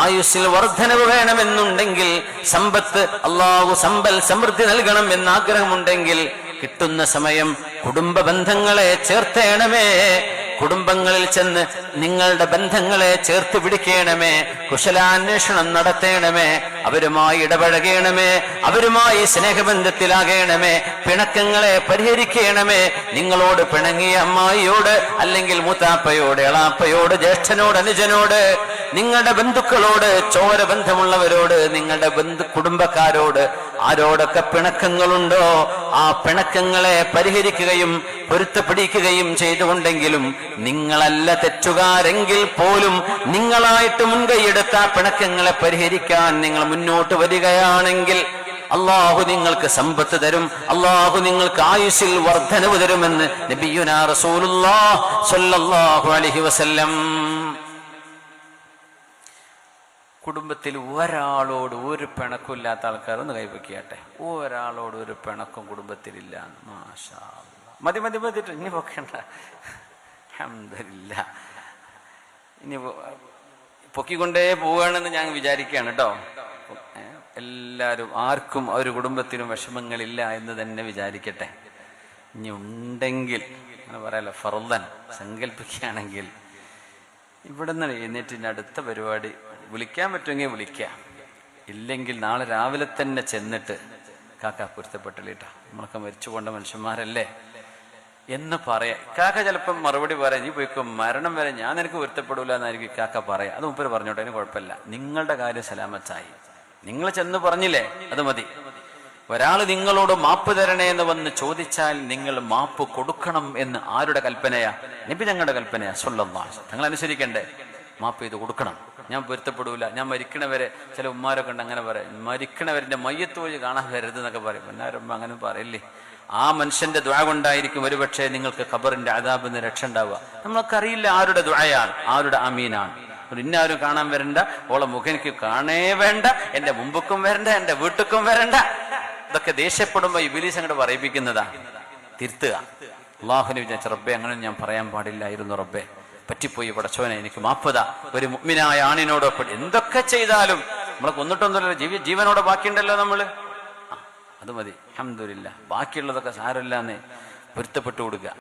ആയുസ്സിൽ വർധനവ് വേണമെന്നുണ്ടെങ്കിൽ സമ്പത്ത് അള്ളാഹു സമ്പൽ സമൃദ്ധി നൽകണം എന്ന് ആഗ്രഹമുണ്ടെങ്കിൽ കിട്ടുന്ന സമയം കുടുംബ ബന്ധങ്ങളെ ചേർത്തേണമേ. കുടുംബങ്ങളിൽ ചെന്ന് നിങ്ങളുടെ ബന്ധങ്ങളെ ചേർത്ത് പിടിക്കണമേ. കുശലാന്വേഷണം നടത്തേണമേ. അവരുമായി ഇടപഴകണമേ. അവരുമായി സ്നേഹബന്ധത്തിലാകണമേ. പിണക്കങ്ങളെ പരിഹരിക്കണമേ. നിങ്ങളോട് പിണങ്ങിയ അമ്മായിയോട് അല്ലെങ്കിൽ മൂത്താപ്പയോട് എളാപ്പയോട് ജ്യേഷ്ഠനോട് അനുജനോട് നിങ്ങളുടെ ബന്ധുക്കളോട് ചോര ബന്ധമുള്ളവരോട് നിങ്ങളുടെ ബന്ധു കുടുംബക്കാരോട് ആരോടൊക്കെ പിണക്കങ്ങളുണ്ടോ? ആ പിണക്കങ്ങളെ പരിഹരിക്കുകയും പൊരുത്തപ്പിടിക്കുകയും ചെയ്തുകൊണ്ടെങ്കിലും നിങ്ങളല്ല തെറ്റുകാരെങ്കിൽ പോലും നിങ്ങളായിട്ട് മുൻകൈയെടുത്ത പിണക്കങ്ങളെ പരിഹരിക്കാൻ നിങ്ങൾ മുന്നോട്ട് വരികയാണെങ്കിൽ അള്ളാഹു നിങ്ങൾക്ക് സമ്പത്ത് തരും അള്ളാഹു നിങ്ങൾക്ക് ആയുസിൽ വർധനവ് തരുമെന്ന് നബിയുനാ സ്വല്ലല്ലാഹു അലൈഹി വസല്ലം കുടുംബത്തിൽ ഒരാളോട് ഒരു പിണക്കും ഇല്ലാത്ത ആൾക്കാർ ഒന്ന് കൈവയ്ക്കട്ടെ. ഒരാളോട് ഒരു പിണക്കും കുടുംബത്തിലില്ല. മാഷാ. മതി മതി മതിട്ട് ഇനി പൊക്കണ്ട. അഹമ്മദില്ല ഇനി പൊക്കിക്കൊണ്ടേ പോവുകയാണെന്ന് ഞാൻ വിചാരിക്കുകയാണ് കേട്ടോ. എല്ലാവരും ആർക്കും ഒരു കുടുംബത്തിനും വിഷമങ്ങളില്ല എന്ന് തന്നെ വിചാരിക്കട്ടെ. ഇനി ഉണ്ടെങ്കിൽ അങ്ങനെ പറയാലോ ഫറുദൻ സങ്കല്പിക്കുകയാണെങ്കിൽ ഇവിടെ നിന്ന് എഴുന്നേറ്റിന്റെ അടുത്ത പരിപാടി. വിളിക്കാൻ പറ്റുമെങ്കിൽ വിളിക്കാം. ഇല്ലെങ്കിൽ നാളെ രാവിലെ തന്നെ ചെന്നിട്ട് കാക്ക പൊരുത്തപ്പെട്ടില്ലേട്ടാ. നമ്മളൊക്കെ മരിച്ചു കൊണ്ട മനുഷ്യന്മാരല്ലേ? എന്ന് പറയാം. കാക്ക ചിലപ്പം മറുപടി പറയാം. നീ പോയിക്കോ. മരണം വരെ ഞാൻ നിനക്ക് പൊരുത്തപ്പെടൂല എന്നായിരിക്കും കാക്ക പറയാം. അത് മുപ്പര് പറഞ്ഞോട്ടെ അതിന് കുഴപ്പമില്ല. നിങ്ങളുടെ കാര്യം സലാമത്തായി. നിങ്ങൾ ചെന്ന് പറഞ്ഞില്ലേ? അത് മതി. ഒരാൾ നിങ്ങളോട് മാപ്പ് തരണേ എന്ന് വന്ന് ചോദിച്ചാൽ നിങ്ങൾ മാപ്പ് കൊടുക്കണം എന്ന് ആരുടെ കൽപ്പനയാ? നബി ഞങ്ങളുടെ കൽപ്പനയാ സ്വല്ലല്ലാഹു ഞങ്ങൾ അനുസരിക്കണ്ടേ മാപ്പ് ചെയ്ത് കൊടുക്കണം. ഞാൻ പൊരുത്തപ്പെടൂല. ഞാൻ മരിക്കണവരെ ചില ഉമ്മാരൊക്കെ ഉണ്ട് അങ്ങനെ പറയും. മരിക്കണവരെ മയ്യത്ത് വഴി കാണാൻ വരരുത് എന്നൊക്കെ പറയും എന്നാരും അങ്ങനെ പറയില്ലേ? ആ മനുഷ്യന്റെ ദ്വാ കൊണ്ടായിരിക്കും ഒരുപക്ഷെ നിങ്ങൾക്ക് ഖബറിന്റെ അതാബ് നിന്ന് രക്ഷ ഉണ്ടാവുക. നമ്മൾക്കറിയില്ല ആരുടെ ദ്വായാണ് ആരുടെ അമീനാണ്. ഇന്നാരും കാണാൻ വരണ്ട. ഓളെ മുഖം കാണേ വേണ്ട. എന്റെ മുമ്പുക്കും വരണ്ട എന്റെ വീട്ടുക്കും വരണ്ട. ഇതൊക്കെ ദേഷ്യപ്പെടുമ്പോ ഇബിലീസ് അങ്ങോട്ട് പറയിപ്പിക്കുന്നതാ. തിരുത്തുക. അള്ളാഹുനെ വിചാരിച്ച റബ്ബെ അങ്ങനെ ഞാൻ പറയാൻ പാടില്ലായിരുന്നു റബ്ബെ. പറ്റിപ്പോയി പടച്ചോനെ എനിക്ക് മാപ്പത. ഒരു മുഗ്മിനായ ആണിനോടൊപ്പം എന്തൊക്കെ ചെയ്താലും നമ്മളെ കൊന്നിട്ടൊന്നുമില്ല ജീവ ജീവനോടെ ബാക്കിയുണ്ടല്ലോ നമ്മൾ. അത് മതി. അഹമ്മദില്ല ബാക്കിയുള്ളതൊക്കെ സാരമില്ലാന്ന് പൊരുത്തപ്പെട്ടു കൊടുക്കുക.